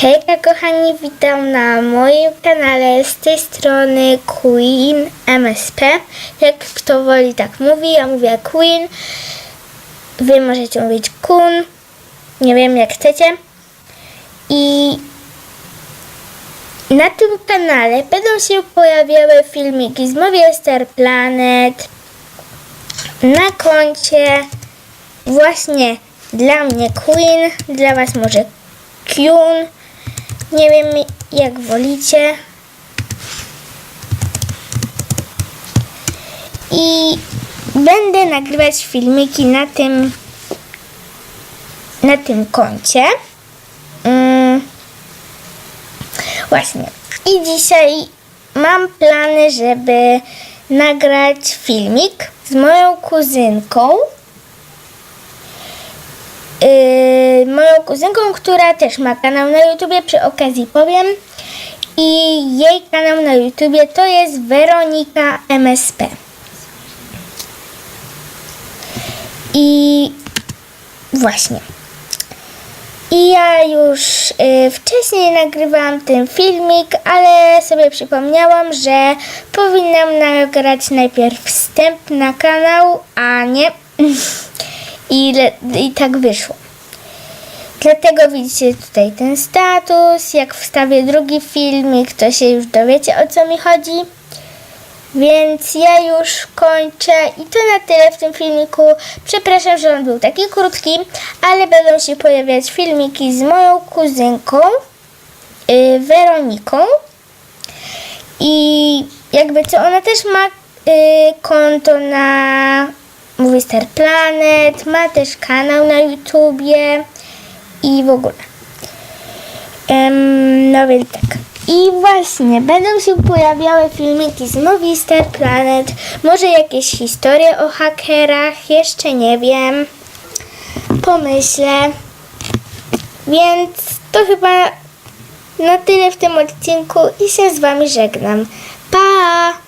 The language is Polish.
Hejka kochani, witam na moim kanale z tej strony Queen MSP. Jak kto woli tak mówi, ja mówię Queen. Wy możecie mówić Kun. Nie wiem jak chcecie. I na tym kanale będą się pojawiały filmiki z Movie Star Planet na koncie właśnie dla mnie Queen, dla Was może Kyun. Nie wiem jak wolicie. I będę nagrywać filmiki na tym na tym koncie. Mm. Właśnie. I dzisiaj mam plany, żeby nagrać filmik z moją kuzynką. Yy, moją kuzynką, która też ma kanał na YouTubie, przy okazji powiem. I jej kanał na YouTubie to jest Weronika MSP. I właśnie. I ja już y, wcześniej nagrywałam ten filmik, ale sobie przypomniałam, że powinnam nagrać najpierw wstęp na kanał, a nie. I, I tak wyszło. Dlatego widzicie tutaj ten status. Jak wstawię drugi filmik, to się już dowiecie o co mi chodzi. Więc ja już kończę i to na tyle w tym filmiku. Przepraszam, że on był taki krótki, ale będą się pojawiać filmiki z moją kuzynką yy, Weroniką. I jakby co, ona też ma yy, konto na Mówi Star Planet, ma też kanał na YouTubie i w ogóle. Em, no więc tak. I właśnie, będą się pojawiały filmiki z Movie Star Planet, może jakieś historie o hakerach, jeszcze nie wiem. Pomyślę. Więc to chyba na tyle w tym odcinku i się z Wami żegnam. Pa!